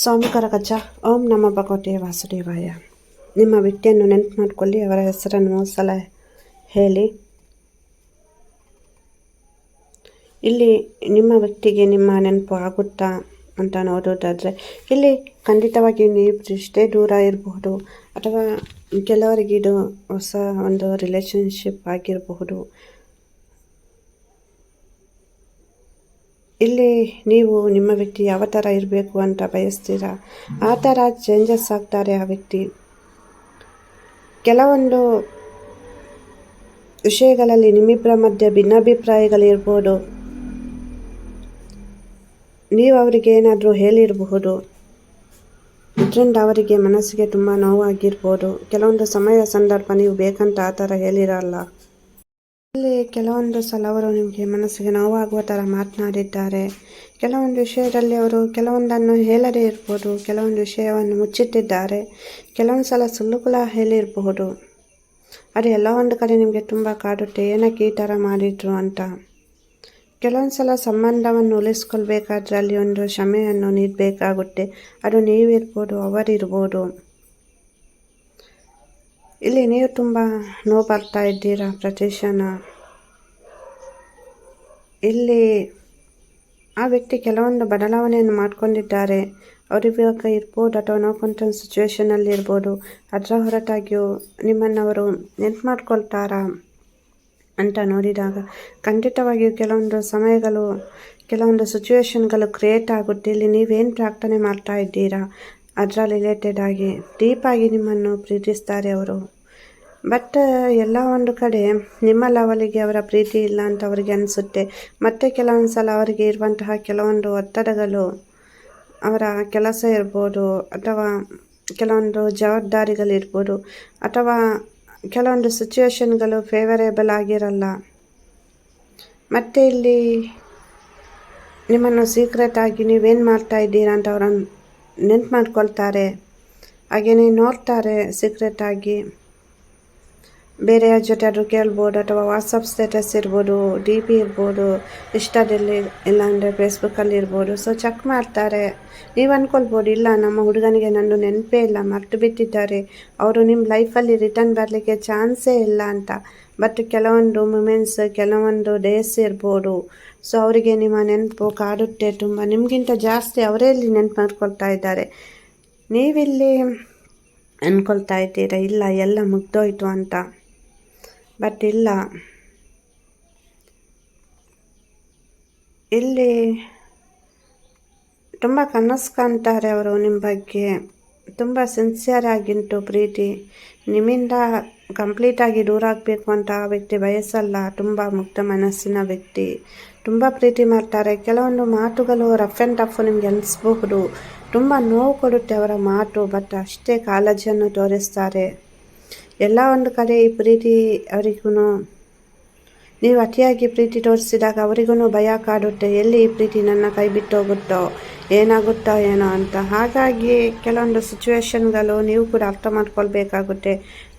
ಸ್ವಾಮಿ ಗಜ ಓಂ ನಮ ಭಗವತೆ ವಾಸುದೇವಾಯ. ನಿಮ್ಮ ವ್ಯಕ್ತಿಯನ್ನು ನೆನಪು ಮಾಡಿಕೊಳ್ಳಿ, ಅವರ ಹೆಸರನ್ನು ಮೂರು ಸಲ ಹೇಳಿ. ಇಲ್ಲಿ ನಿಮ್ಮ ವ್ಯಕ್ತಿಗೆ ನಿಮ್ಮ ನೆನಪು ಆಗುತ್ತಾ ಅಂತ ನೋಡೋದಾದರೆ ಇಲ್ಲಿ ಖಂಡಿತವಾಗಿ ನೀವು ಎಷ್ಟೇ ದೂರ ಇರಬಹುದು, ಅಥವಾ ಕೆಲವರಿಗೆ ಇದು ಹೊಸ ಒಂದು ರಿಲೇಷನ್ಶಿಪ್ ಆಗಿರಬಹುದು. ಇಲ್ಲಿ ನೀವು ನಿಮ್ಮ ವ್ಯಕ್ತಿ ಯಾವ ಥರ ಇರಬೇಕು ಅಂತ ಬಯಸ್ತೀರಾ? ಆ ಥರ ಚೇಂಜಸ್ ಆಗ್ತಾರೆ ಆ ವ್ಯಕ್ತಿ. ಕೆಲವೊಂದು ವಿಷಯಗಳಲ್ಲಿ ನಿಮ್ಮಿಬ್ಬರ ಮಧ್ಯೆ ಭಿನ್ನಾಭಿಪ್ರಾಯಗಳಿರ್ಬೋದು. ನೀವು ಅವರಿಗೆ ಏನಾದರೂ ಹೇಳಿರಬಹುದು. ಇದರಿಂದ ಅವರಿಗೆ ಮನಸ್ಸಿಗೆ ತುಂಬ ನೋವಾಗಿರ್ಬೋದು. ಕೆಲವೊಂದು ಸಮಯ, ಸಂದರ್ಭ ನೀವು ಬೇಕಂತ ಆ ಥರ ಹೇಳಿರಲ್ಲ. ಇಲ್ಲಿ ಕೆಲವೊಂದು ಸಲ ಅವರು ನಿಮಗೆ ಮನಸ್ಸಿಗೆ ನೋವಾಗುವ ಥರ ಮಾತನಾಡಿದ್ದಾರೆ. ಕೆಲವೊಂದು ವಿಷಯದಲ್ಲಿ ಅವರು ಕೆಲವೊಂದನ್ನು ಹೇಳದೇ ಇರ್ಬೋದು, ಕೆಲವೊಂದು ವಿಷಯವನ್ನು ಮುಚ್ಚಿಟ್ಟಿದ್ದಾರೆ. ಕೆಲವೊಂದು ಸಲ ಸುಳ್ಳು ಹೇಳಿರಬಹುದು. ಅದು ಎಲ್ಲ ಒಂದು ಕಡೆ ನಿಮಗೆ ತುಂಬ ಕಾಡುತ್ತೆ, ಏನಕ್ಕೆ ಈ ಥರ ಮಾಡಿದ್ರು ಅಂತ. ಕೆಲವೊಂದು ಸಲ ಸಂಬಂಧವನ್ನು ಉಳಿಸ್ಕೊಳ್ಬೇಕಾದ್ರೆ ಅಲ್ಲಿ ಒಂದು ಕ್ಷಮೆಯನ್ನು ನೀಡಬೇಕಾಗುತ್ತೆ. ಅದು ನೀವಿರ್ಬೋದು, ಅವರಿರ್ಬೋದು. ಇಲ್ಲಿ ನೀವು ತುಂಬ ನೋವು ಬರ್ತಾ ಇದ್ದೀರಾ ಪ್ರದೇಶನ ಇಲ್ಲಿ ಆ ವ್ಯಕ್ತಿ ಕೆಲವೊಂದು ಬದಲಾವಣೆಯನ್ನು ಮಾಡ್ಕೊಂಡಿದ್ದಾರೆ. ಅವರಿವಾಗ ಇರ್ಬೋದು ಅಥವಾ ನೋಕೊಂತ ಸಿಚುವೇಶನಲ್ಲಿ ಇರ್ಬೋದು. ಅದರ ಹೊರತಾಗಿಯೂ ನಿಮ್ಮನ್ನು ಅವರು ನೆನ್ಪು ಮಾಡ್ಕೊಳ್ತಾರಾ ಅಂತ ನೋಡಿದಾಗ ಖಂಡಿತವಾಗಿಯೂ ಕೆಲವೊಂದು ಸಮಯಗಳು, ಕೆಲವೊಂದು ಸಿಚುವೇಶನ್ಗಳು ಕ್ರಿಯೇಟ್ ಆಗುತ್ತೆ. ಇಲ್ಲಿ ನೀವೇನು ಪ್ರಾರ್ಥನೆ ಮಾಡ್ತಾ ಇದ್ದೀರಾ? ಅದರ ರಿಲೇಟೆಡ್ ಆಗಿ ಡೀಪಾಗಿ ನಿಮ್ಮನ್ನು ಪ್ರೀತಿಸ್ತಾರೆ ಅವರು. ಬಟ್ ಎಲ್ಲ ಒಂದು ಕಡೆ ನಿಮ್ಮ ಲೆವೆಲಿಗೆ ಅವರ ಪ್ರೀತಿ ಇಲ್ಲ ಅಂತ ಅವರಿಗೆ ಅನಿಸುತ್ತೆ. ಮತ್ತು ಕೆಲವೊಂದು ಸಲ ಅವರಿಗೆ ಇರುವಂತಹ ಕೆಲವೊಂದು ಒತ್ತಡಗಳು ಅವರ ಕೆಲಸ ಇರ್ಬೋದು, ಅಥವಾ ಕೆಲವೊಂದು ಜವಾಬ್ದಾರಿಗಳಿರ್ಬೋದು ಅಥವಾ ಕೆಲವೊಂದು ಸಿಚುವೇಷನ್ಗಳು ಫೇವರೇಬಲ್ ಆಗಿರಲ್ಲ. ಮತ್ತು ಇಲ್ಲಿ ನಿಮ್ಮನ್ನು ಸೀಕ್ರೆಟ್ ಆಗಿ ನೀವೇನು ಮಾಡ್ತಾ ಇದ್ದೀರಾ ಅಂತ ಅವರನ್ನು ನೆನ್ಪು ಮಾಡ್ಕೊಳ್ತಾರೆ. ಹಾಗೆಯೇ ನೋಡ್ತಾರೆ ಸೀಕ್ರೆಟಾಗಿ ಬೇರೆಯವ್ರ ಜೊತೆ ಆದರೂ ಕೇಳ್ಬೋದು ಅಥವಾ ವಾಟ್ಸಪ್ ಸ್ಟೇಟಸ್ ಇರ್ಬೋದು ಡಿ ಪಿ ಇರ್ಬೋದು ಇಷ್ಟದಲ್ಲಿ ಇಲ್ಲಾಂದರೆ ಫೇಸ್ಬುಕ್ಕಲ್ಲಿ ಇರ್ಬೋದು. ಸೊ ಚೆಕ್ ಮಾಡ್ತಾರೆ. ನೀವು ಅಂದ್ಕೊಳ್ಬೋದು ಇಲ್ಲ, ನಮ್ಮ ಹುಡುಗನಿಗೆ ನನ್ನ ನೆನಪೇ ಇಲ್ಲ, ಮರೆತು ಬಿಟ್ಟಿದ್ದಾರೆ. ಅವರು ನಿಮ್ಮ ಲೈಫಲ್ಲಿ ರಿಟರ್ನ್ ಬರಲಿಕ್ಕೆ ಚಾನ್ಸೇ ಇಲ್ಲ ಅಂತ. ಬಟ್ ಕೆಲವೊಂದು ಮೂಮೆಂಟ್ಸ್ ಕೆಲವೊಂದು ಡೇಸ್ ಇರ್ಬೋದು. ಸೊ ಅವರಿಗೆ ನಿಮ್ಮ ನೆನಪು ಕಾಡುತ್ತೆ ತುಂಬ. ನಿಮಗಿಂತ ಜಾಸ್ತಿ ಅವರೇ ಇಲ್ಲಿ ನೆನಪು ಮಾಡ್ಕೊಳ್ತಾ ಇದ್ದಾರೆ. ನೀವಿಲ್ಲಿ ಅಂದ್ಕೊಳ್ತಾ ಇದ್ದೀರಾ? ಇಲ್ಲ, ಎಲ್ಲ ಮುಗ್ದೋಯ್ತು ಅಂತ. ಬಟ್ ಇಲ್ಲ. ಇಲ್ಲಿ ತುಂಬ ಕನಸು ಕಾಣ್ತಾರೆ ಅವರು ನಿಮ್ಮ ಬಗ್ಗೆ. ತುಂಬ ಸಿನ್ಸಿಯರ್ ಆಗಿಂಟು ಪ್ರೀತಿ. ನಿಮ್ಮಿಂದ ಕಂಪ್ಲೀಟಾಗಿ ದೂರ ಆಗಬೇಕು ಅಂತ ಆ ವ್ಯಕ್ತಿ ಬಯಸಲ್ಲ. ತುಂಬ ಮುಕ್ತ ಮನಸ್ಸಿನ ವ್ಯಕ್ತಿ. ತುಂಬ ಪ್ರೀತಿ ಮಾಡ್ತಾರೆ. ಕೆಲವೊಂದು ಮಾತುಗಳು ರಫ್ ಆ್ಯಂಡ್ ಟಫ್ ನಿಮ್ಗೆ ಅನಿಸ್ಬಹುದು ತುಂಬ ನೋವು ಕೊಡುತ್ತೆ ಅವರ ಮಾತು ಬಟ್ ಅಷ್ಟೇ ಕಾಳಜಿಯನ್ನು ತೋರಿಸ್ತಾರೆ. ಎಲ್ಲ ಒಂದು ಕಡೆ ಈ ಪ್ರೀತಿ ಅವರಿಗೂ ನೀವು ಅತಿಯಾಗಿ ಪ್ರೀತಿ ತೋರಿಸಿದಾಗ ಅವರಿಗೂ ಭಯ ಕಾಡುತ್ತೆ. ಎಲ್ಲಿ ಈ ಪ್ರೀತಿ ನನ್ನ ಕೈ ಬಿಟ್ಟು ಹೋಗುತ್ತೋ, ಏನಾಗುತ್ತೋ ಏನೋ ಅಂತ. ಹಾಗಾಗಿ ಕೆಲವೊಂದು ಸಿಚುವೇಶನ್ಗಳು ನೀವು ಕೂಡ ಅರ್ಥ ಮಾಡ್ಕೊಳ್ಬೇಕಾಗುತ್ತೆ.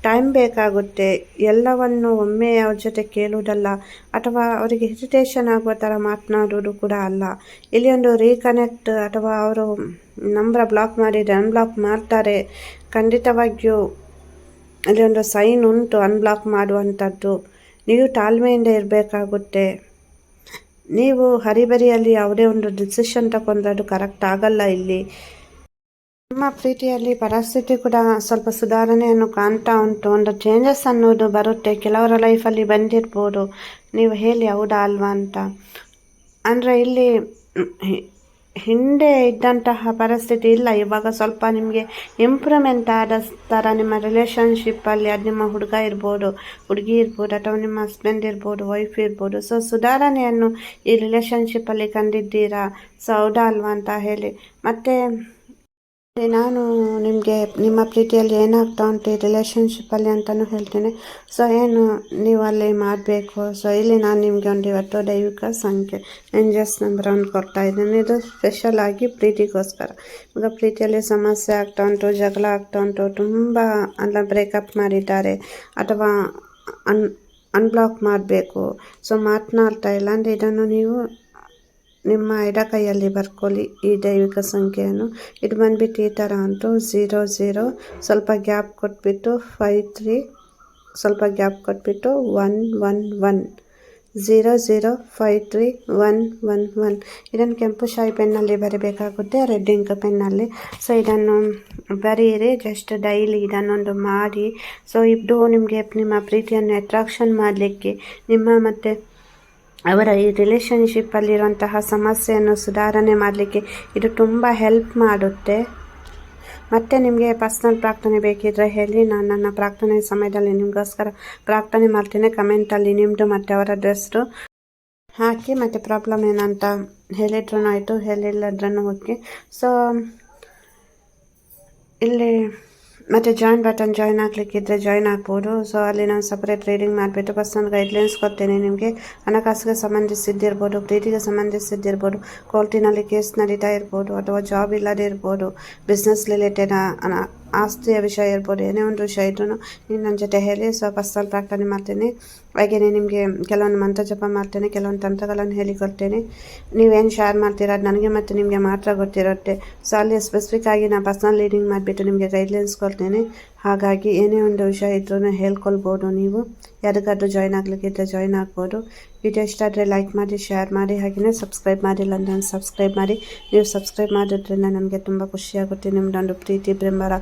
ಟೈಮ್ ಬೇಕಾಗುತ್ತೆ, ಎಲ್ಲವನ್ನು ಒಮ್ಮೆ ಅವ್ರ ಜೊತೆ ಕೇಳುವುದಲ್ಲ ಅಥವಾ ಅವರಿಗೆ ಹೆಸಿಟೇಷನ್ ಆಗುವ ಥರ ಮಾತನಾಡುವುದು ಕೂಡ ಅಲ್ಲ. ಇಲ್ಲಿ ಒಂದು ರೀಕನೆಕ್ಟ್ ಅಥವಾ ಅವರು ನಂಬರ ಬ್ಲಾಕ್ ಮಾಡಿದರೆ ಅನ್ಬ್ಲಾಕ್ ಮಾಡ್ತಾರೆ. ಖಂಡಿತವಾಗಿಯೂ ಅಲ್ಲಿ ಒಂದು ಸೈನ್ ಉಂಟು ಅನ್ಬ್ಲಾಕ್ ಮಾಡುವಂಥದ್ದು. ನೀವು ತಾಳ್ಮೆಯಿಂದ ಇರಬೇಕಾಗುತ್ತೆ. ನೀವು ಹರಿಬರಿಯಲ್ಲಿ ಯಾವುದೇ ಒಂದು ಡಿಸಿಷನ್ ತಗೊಂಡ್ರೆ ಅದು ಕರೆಕ್ಟ್ ಆಗಲ್ಲ ಇಲ್ಲಿ. ನಿಮ್ಮ ಪ್ರೀತಿಯಲ್ಲಿ ಪರಿಸ್ಥಿತಿ ಕೂಡ ಸ್ವಲ್ಪ ಸುಧಾರಣೆಯನ್ನು ಕಾಣ್ತಾ ಉಂಟು. ಒಂದು ಚೇಂಜಸ್ ಅನ್ನೋದು ಬರುತ್ತೆ. ಕೆಲವರ ಲೈಫಲ್ಲಿ ಬಂದಿರ್ಬೋದು. ನೀವು ಹೇಳಿ ಹೌದಾ ಅಲ್ವಾ ಅಂತ. ಅಂದರೆ ಇಲ್ಲಿ ಹಿಂದೆ ಇದ್ದಂತಹ ಪರಿಸ್ಥಿತಿ ಇಲ್ಲ. ಇವಾಗ ಸ್ವಲ್ಪ ನಿಮಗೆ ಇಂಪ್ರೂವ್ಮೆಂಟ್ ಆದ ಥರ ನಿಮ್ಮ ರಿಲೇಷನ್ಶಿಪ್ಪಲ್ಲಿ ಅದು ನಿಮ್ಮ ಹುಡುಗ ಇರ್ಬೋದು, ಹುಡುಗಿ ಇರ್ಬೋದು, ಅಥವಾ ನಿಮ್ಮ ಹಸ್ಬೆಂಡ್ ಇರ್ಬೋದು ವೈಫ್ ಇರ್ಬೋದು. ಸೊ ಸುಧಾರಣೆಯನ್ನು ಈ ರಿಲೇಷನ್ಶಿಪ್ಪಲ್ಲಿ ಕಂಡಿದ್ದೀರಾ? ಸೊ ಹೌದಾ ಅಲ್ವಾ ಅಂತ ಹೇಳಿ. ಮತ್ತು ನಾನು ನಿಮಗೆ ನಿಮ್ಮ ಪ್ರೀತಿಯಲ್ಲಿ ಏನಾಗ್ತಾ ಉಂಟು ಈ ರಿಲೇಷನ್ಶಿಪ್ಪಲ್ಲಿ ಅಂತಲೂ ಹೇಳ್ತೇನೆ. ಸೊ ಏನು ನೀವು ಅಲ್ಲಿ ಮಾಡಬೇಕು? ಸೊ ಇಲ್ಲಿ ನಾನು ನಿಮಗೆ ಒಂದು ಇವತ್ತು ದೈವಿಕ ಸಂಖ್ಯೆ ಏಂಜಲ್ಸ್ ನಂಬರನ್ನು ಕೊಡ್ತಾ ಇದ್ದೀನಿ. ಇದು ಸ್ಪೆಷಲ್ ಆಗಿ ಪ್ರೀತಿಗೋಸ್ಕರ. ಈಗ ಪ್ರೀತಿಯಲ್ಲಿ ಸಮಸ್ಯೆ ಆಗ್ತಾ ಉಂಟು, ಜಗಳ ಆಗ್ತಾ ಉಂಟು, ತುಂಬ ಅಲ್ಲ ಬ್ರೇಕಪ್ ಮಾಡಿದ್ದಾರೆ ಅಥವಾ ಅನ್ ಅನ್ಬ್ಲಾಕ್ ಮಾಡಬೇಕು. ಸೊ ಮಾತನಾಡ್ತಾ ಇಲ್ಲ. ಅಂದರೆ ಇದನ್ನು ನೀವು ನಿಮ್ಮ ಎಡ ಕೈಯಲ್ಲಿ ಬರ್ಕೊಳ್ಳಿ. ಈ ದೈವಿಕ ಸಂಖ್ಯೆಯನ್ನು ಇದು ಬಂದ್ಬಿಟ್ಟು ಈ ಥರ ಅಂತು ಝೀರೋ ಝೀರೋ ಸ್ವಲ್ಪ ಗ್ಯಾಪ್ ಕೊಟ್ಬಿಟ್ಟು ಫೈ ತ್ರೀ ಸ್ವಲ್ಪ ಗ್ಯಾಪ್ ಕೊಟ್ಬಿಟ್ಟು one one one zero zero five three one one one ಇದನ್ನು ಕೆಂಪು ಶಾಯಿ ಪೆನ್ನಲ್ಲಿ ಬರೀಬೇಕಾಗುತ್ತೆ, ರೆಡ್ ಇಂಕ್ ಪೆನ್ನಲ್ಲಿ. ಸೊ ಇದನ್ನು ಬರೀರಿ ಜಸ್ಟ್ ಡೈಲಿ ಇದನ್ನೊಂದು ಮಾಡಿ. ಸೊ ಇದು ನಿಮಗೆ ನಿಮ್ಮ ಪ್ರೀತಿಯನ್ನು ಅಟ್ರಾಕ್ಷನ್ ಮಾಡಲಿಕ್ಕೆ ನಿಮ್ಮ ಮತ್ತು ಅವರ ಈ ರಿಲೇಷನ್ಶಿಪ್ಪಲ್ಲಿರುವಂತಹ ಸಮಸ್ಯೆಯನ್ನು ಸುಧಾರಣೆ ಮಾಡಲಿಕ್ಕೆ ಇದು ತುಂಬ ಹೆಲ್ಪ್ ಮಾಡುತ್ತೆ. ಮತ್ತು ನಿಮಗೆ ಪರ್ಸ್ನಲ್ ಪ್ರಾರ್ಥನೆ ಬೇಕಿದ್ದರೆ ಹೇಳಿ, ನಾನು ನನ್ನ ಪ್ರಾರ್ಥನೆ ಸಮಯದಲ್ಲಿ ನಿಮಗೋಸ್ಕರ ಪ್ರಾರ್ಥನೆ ಮಾಡ್ತೇನೆ. ಕಮೆಂಟಲ್ಲಿ ನಿಮ್ಮದು ಮತ್ತು ಅವರ ಅಡ್ರೆಸ್ಟು ಹಾಕಿ, ಮತ್ತು ಪ್ರಾಬ್ಲಮ್ ಏನಂತ ಹೇಳಿದ್ರೂ ಆಯಿತು ಹೇಳಿಲ್ಲದ್ರೂ ಓಕೆ. ಸೊ ಇಲ್ಲಿ ಮತ್ತು ಜಾಯಿನ್ ಬಟನ್ ಜಾಯಿನ್ ಆಗಲಿಕ್ಕಿದ್ರೆ ಜಾಯಿನ್ ಆಗ್ಬೋದು. ಸೊ ಅಲ್ಲಿ ನಾನು ಸಪ್ರೇಟ್ ರೀಡಿಂಗ್ ಮಾಡಿಬಿಟ್ಟು ಪರ್ಸನಲ್ ಗೈಡ್ಲೈನ್ಸ್ ಕೊಡ್ತೇನೆ ನಿಮಗೆ. ಹಣಕಾಸಿಗೆ ಸಂಬಂಧಿಸಿದ್ದಿರ್ಬೋದು, ಪ್ರೀತಿಗೆ ಸಂಬಂಧಿಸಿದ್ದಿರ್ಬೋದು ಕೋರ್ಟಿನಲ್ಲಿ ಕೇಸ್ ನಡೀತಾ ಇರ್ಬೋದು ಅಥವಾ ಜಾಬ್ ಇಲ್ಲದೇ ಇರ್ಬೋದು ಬಿಸ್ನೆಸ್ ರಿಲೇಟೆಡ್ ಆಸ್ತಿಯ ವಿಷಯ ಇರ್ಬೋದು, ಏನೇ ಒಂದು ವಿಷಯ ಇದ್ರೂ ನೀನು ನನ್ನ ಜೊತೆ ಹೇಳಿ, ಸೊ ಪರ್ಸನಲ್ ಪ್ರಾರ್ಥನೆ ಮಾಡ್ತೇನೆ. ಹಾಗೆಯೇ ನಿಮಗೆ ಕೆಲವೊಂದು ಮಂತ್ರ ಜಪ ಮಾಡ್ತೇನೆ, ಕೆಲವೊಂದು ತಂತ್ರಗಳನ್ನು ಹೇಳಿಕೊಡ್ತೇನೆ ನೀವೇನು ಶೇರ್ ಮಾಡ್ತೀರಾ, ಅದು ನನಗೆ ಮತ್ತು ನಿಮಗೆ ಮಾತ್ರ ಗೊತ್ತಿರುತ್ತೆ. ಸೊ ಅಲ್ಲಿ ಸ್ಪೆಸಿಫಿಕ್ ಆಗಿ ನಾನು ಪರ್ಸನಲ್ ಲೀಡಿಂಗ್ ಮಾಡಿಬಿಟ್ಟು ನಿಮಗೆ ಗೈಡ್ಲೈನ್ಸ್ ಕೊಡ್ತೇನೆ. ಹಾಗಾಗಿ ಏನೇ ಒಂದು ವಿಷಯ ಇದ್ರೂ ಹೇಳ್ಕೊಳ್ಬೋದು ನೀವು. ಯಾರಿಗಾದ್ರೂ ಜಾಯ್ನ್ ಆಗ್ಲಿಕ್ಕಿದ್ರೆ ಜಾಯ್ನ್ ಆಗ್ಬೋದು. ವಿಡಿಯೋ ಇಷ್ಟ ಆದರೆ ಲೈಕ್ ಮಾಡಿ ಶೇರ್ ಮಾಡಿ ಹಾಗೆಯೇ ಸಬ್ಸ್ಕ್ರೈಬ್ ಮಾಡಿಲ್ಲ ಅಂದರೆ ಸಬ್ಸ್ಕ್ರೈಬ್ ಮಾಡಿ. ನೀವು ಸಬ್ಸ್ಕ್ರೈಬ್ ಮಾಡೋದ್ರಿಂದ ನನಗೆ ತುಂಬ ಖುಷಿಯಾಗುತ್ತೆ ನಿಮ್ಮದೊಂದು ಪ್ರೀತಿ, ಬೆಂಬಲ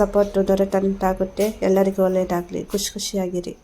ಸಪೋರ್ಟು ದೊರೆತಂತಾಗುತ್ತೆ. ಎಲ್ಲರಿಗೂ ಒಳ್ಳೆಯದಾಗಲಿ ಖುಷಿ ಖುಷಿಯಾಗಿರಿ.